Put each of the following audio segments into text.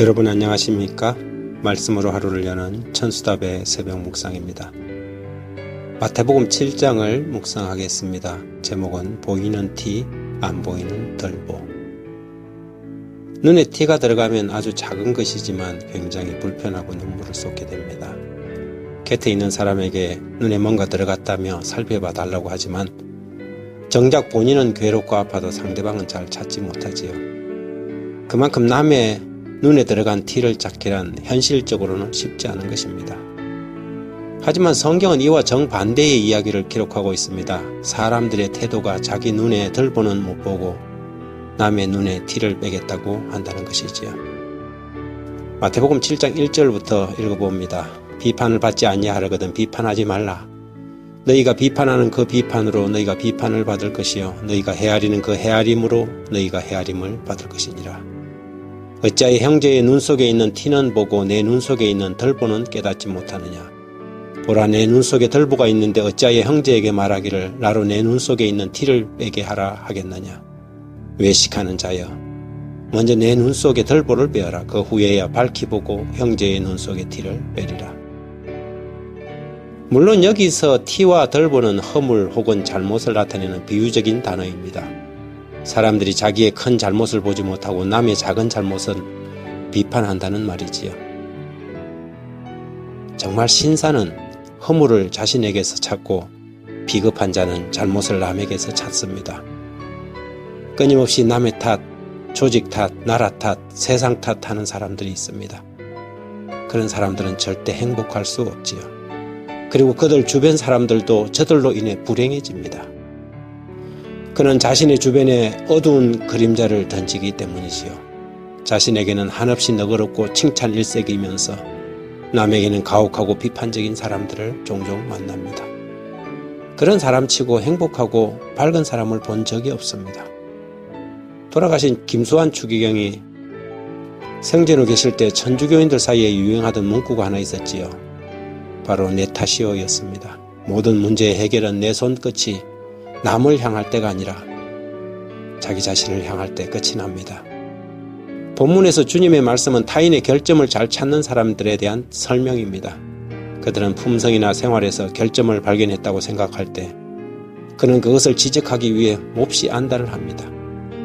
여러분 안녕하십니까? 말씀으로 하루를 여는 천수답의 새벽 묵상입니다. 마태복음 7장을 묵상하겠습니다. 제목은 보이는 티, 안 보이는 덜보. 눈에 티가 들어가면 아주 작은 것이지만 굉장히 불편하고 눈물을 쏟게 됩니다. 곁에 있는 사람에게 눈에 뭔가 들어갔다며 살펴봐 달라고 하지만 정작 본인은 괴롭고 아파도 상대방은 잘 찾지 못하지요. 그만큼 남의 눈에 들어간 티를 찾기란 현실적으로는 쉽지 않은 것입니다. 하지만 성경은 이와 정반대의 이야기를 기록하고 있습니다. 사람들의 태도가 자기 눈에 덜보는 못 보고 남의 눈에 티를 빼겠다고 한다는 것이지요. 마태복음 7장 1절부터 읽어봅니다. 비판을 받지 아니하려거든 비판하지 말라. 너희가 비판하는 그 비판으로 너희가 비판을 받을 것이요 너희가 헤아리는 그 헤아림으로 너희가 헤아림을 받을 것이니라. 어찌하여 형제의 눈 속에 있는 티는 보고 내 눈 속에 있는 덜보는 깨닫지 못하느냐. 보라 내 눈 속에 덜보가 있는데 어찌하여 형제에게 말하기를 나로 내 눈 속에 있는 티를 빼게 하라 하겠느냐. 외식하는 자여 먼저 내 눈 속에 덜보를 빼어라. 그 후에야 밝히 보고 형제의 눈 속에 티를 빼리라. 물론 여기서 티와 덜보는 허물 혹은 잘못을 나타내는 비유적인 단어입니다. 사람들이 자기의 큰 잘못을 보지 못하고 남의 작은 잘못을 비판한다는 말이지요. 정말 신사는 허물을 자신에게서 찾고 비겁한 자는 잘못을 남에게서 찾습니다. 끊임없이 남의 탓, 조직 탓, 나라 탓, 세상 탓 하는 사람들이 있습니다. 그런 사람들은 절대 행복할 수 없지요. 그리고 그들 주변 사람들도 저들로 인해 불행해집니다. 그는 자신의 주변에 어두운 그림자를 던지기 때문이지요. 자신에게는 한없이 너그럽고 칭찬 일색이면서 남에게는 가혹하고 비판적인 사람들을 종종 만납니다. 그런 사람치고 행복하고 밝은 사람을 본 적이 없습니다. 돌아가신 김수환 추기경이 생전 후 계실 때 천주교인들 사이에 유행하던 문구가 하나 있었지요. 바로 내 탓이오였습니다. 모든 문제의 해결은 내 손끝이 남을 향할 때가 아니라 자기 자신을 향할 때 끝이 납니다. 본문에서 주님의 말씀은 타인의 결점을 잘 찾는 사람들에 대한 설명입니다. 그들은 품성이나 생활에서 결점을 발견했다고 생각할 때 그는 그것을 지적하기 위해 몹시 안달을 합니다.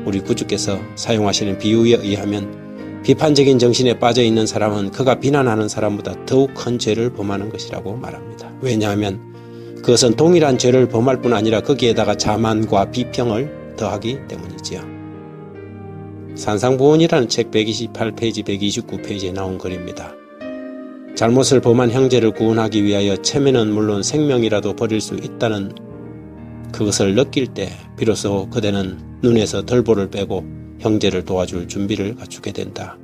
우리 구주께서 사용하시는 비유에 의하면 비판적인 정신에 빠져 있는 사람은 그가 비난하는 사람보다 더욱 큰 죄를 범하는 것이라고 말합니다. 왜냐하면 그것은 동일한 죄를 범할 뿐 아니라 거기에다가 자만과 비평을 더하기 때문이지요. 산상보원이라는 책 128페이지, 129페이지에 나온 글입니다. 잘못을 범한 형제를 구원하기 위하여 체면은 물론 생명이라도 버릴 수 있다는 그것을 느낄 때 비로소 그대는 눈에서 덜보를 빼고 형제를 도와줄 준비를 갖추게 된다.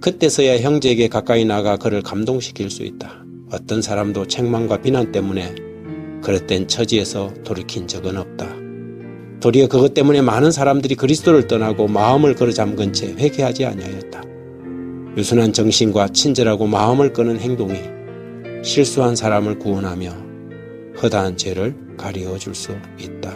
그때서야 형제에게 가까이 나가 그를 감동시킬 수 있다. 어떤 사람도 책망과 비난 때문에 그릇된 처지에서 돌이킨 적은 없다. 도리어 그것 때문에 많은 사람들이 그리스도를 떠나고 마음을 걸어 잠근 채 회개하지 아니하였다. 유순한 정신과 친절하고 마음을 끄는 행동이 실수한 사람을 구원하며 허다한 죄를 가리워 줄 수 있다.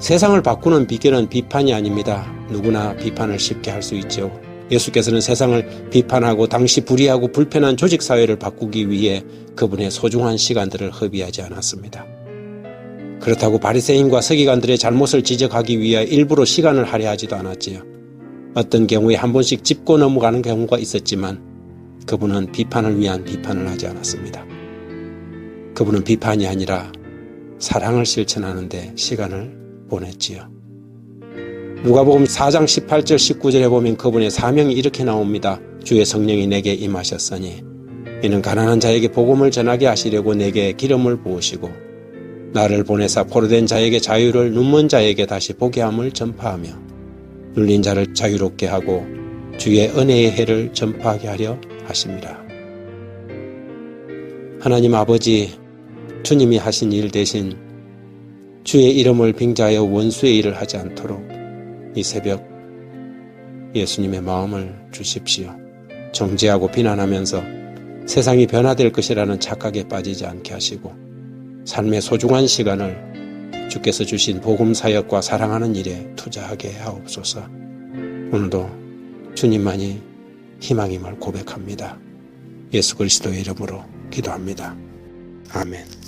세상을 바꾸는 비결은 비판이 아닙니다. 누구나 비판을 쉽게 할 수 있죠. 예수께서는 세상을 비판하고 당시 불의하고 불편한 조직 사회를 바꾸기 위해 그분의 소중한 시간들을 허비하지 않았습니다. 그렇다고 바리새인과 서기관들의 잘못을 지적하기 위해 일부러 시간을 할애하지도 않았지요. 어떤 경우에 한 번씩 짚고 넘어가는 경우가 있었지만 그분은 비판을 위한 비판을 하지 않았습니다. 그분은 비판이 아니라 사랑을 실천하는데 시간을 보냈지요. 누가복음 4장 18절 19절에 보면 그분의 사명이 이렇게 나옵니다. 주의 성령이 내게 임하셨으니 이는 가난한 자에게 복음을 전하게 하시려고 내게 기름을 부으시고 나를 보내사 포로된 자에게 자유를 눈먼 자에게 다시 보게 함을 전파하며 눌린 자를 자유롭게 하고 주의 은혜의 해를 전파하게 하려 하십니다. 하나님 아버지 주님이 하신 일 대신 주의 이름을 빙자하여 원수의 일을 하지 않도록 이 새벽 예수님의 마음을 주십시오. 정죄하고 비난하면서 세상이 변화될 것이라는 착각에 빠지지 않게 하시고 삶의 소중한 시간을 주께서 주신 복음 사역과 사랑하는 일에 투자하게 하옵소서. 오늘도 주님만이 희망임을 고백합니다. 예수 그리스도의 이름으로 기도합니다. 아멘.